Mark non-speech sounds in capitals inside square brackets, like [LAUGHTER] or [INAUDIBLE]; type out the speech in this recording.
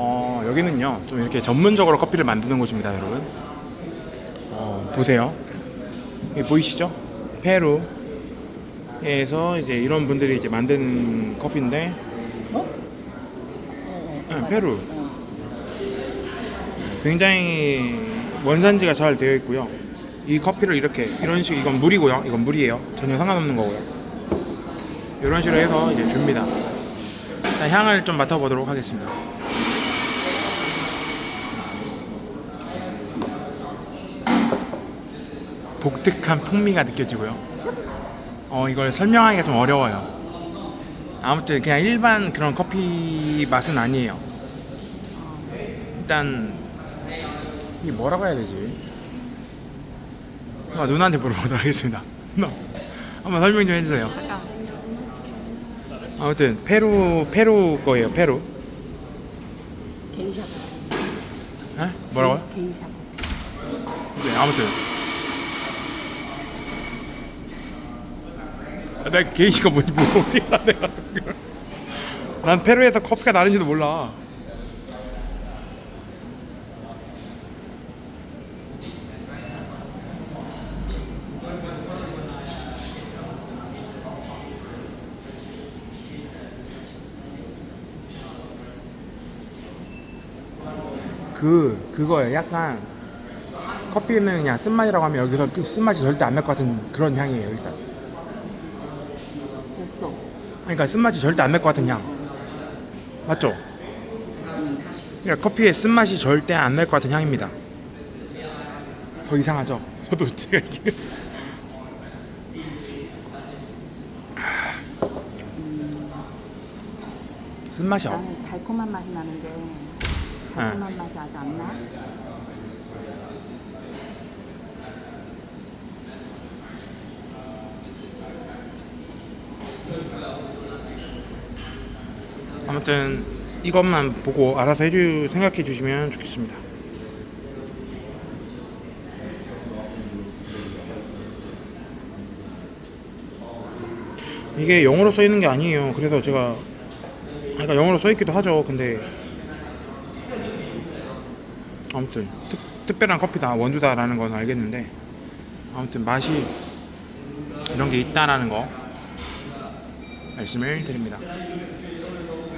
어, 여기는요, 좀 이렇게 전문적으로 커피를 만드는 곳입니다, 여러분. 어, 보세요. 여기 보이시죠? 페루에서 이제 이런 분들이 이제 만드는 커피인데, 어? 어, 네. 페루. 어. 굉장히 원산지가 잘 되어 있고요. 이 커피를 이렇게 이런 식 이건 물이고요. 이건 물이에요. 전혀 상관없는 거고요. 이런 식으로 해서 이제 줍니다. 자, 향을 좀 맡아보도록 하겠습니다. 독특한 풍미가 느껴지고요. 어 이걸 설명하기가 좀 어려워요. 아무튼 그냥 일반 그런 커피 맛은 아니에요. 일단 이게 뭐라고 해야 되지? 아, 누나한테 물어보도록 하겠습니다. [LAUGHS] 누나 한번 설명 좀 해주세요. 아무튼 페루 페루 거예요. 페루. 게이샤. 에? 뭐라고요? 게이샤. 네 아무튼 아, 내가 게이시가 뭔지 뭐 어떻게 알아 내가. 난 페루에서 커피가 나는지도 몰라. 그 그거예요. 약간 커피는 그냥 쓴맛이라고 하면 여기서 그 쓴맛이 절대 안 날 것 같은 그런 향이에요. 일단. 그러니까 쓴맛이 절대 안 날 것 같은 향. 맞죠? 그러니까 커피의 쓴맛이 절대 안 날 것 같은 향입니다. 더 이상하죠? [LAUGHS] 저도 제가 이게 쓴맛이 없. 나는 달콤한 맛이 나는데 달콤한 맛이 아직 안 나. 아무튼 이것만 보고 알아서 해주 생각해 주시면 좋겠습니다. 이게 영어로 써 있는 게 아니에요. 그래서 제가 그러니까 영어로 써 있기도 하죠. 근데 아무튼 특, 특별한 커피다 원두다라는 건 알겠는데 아무튼 맛이 이런 게 있다라는 거 말씀을 드립니다.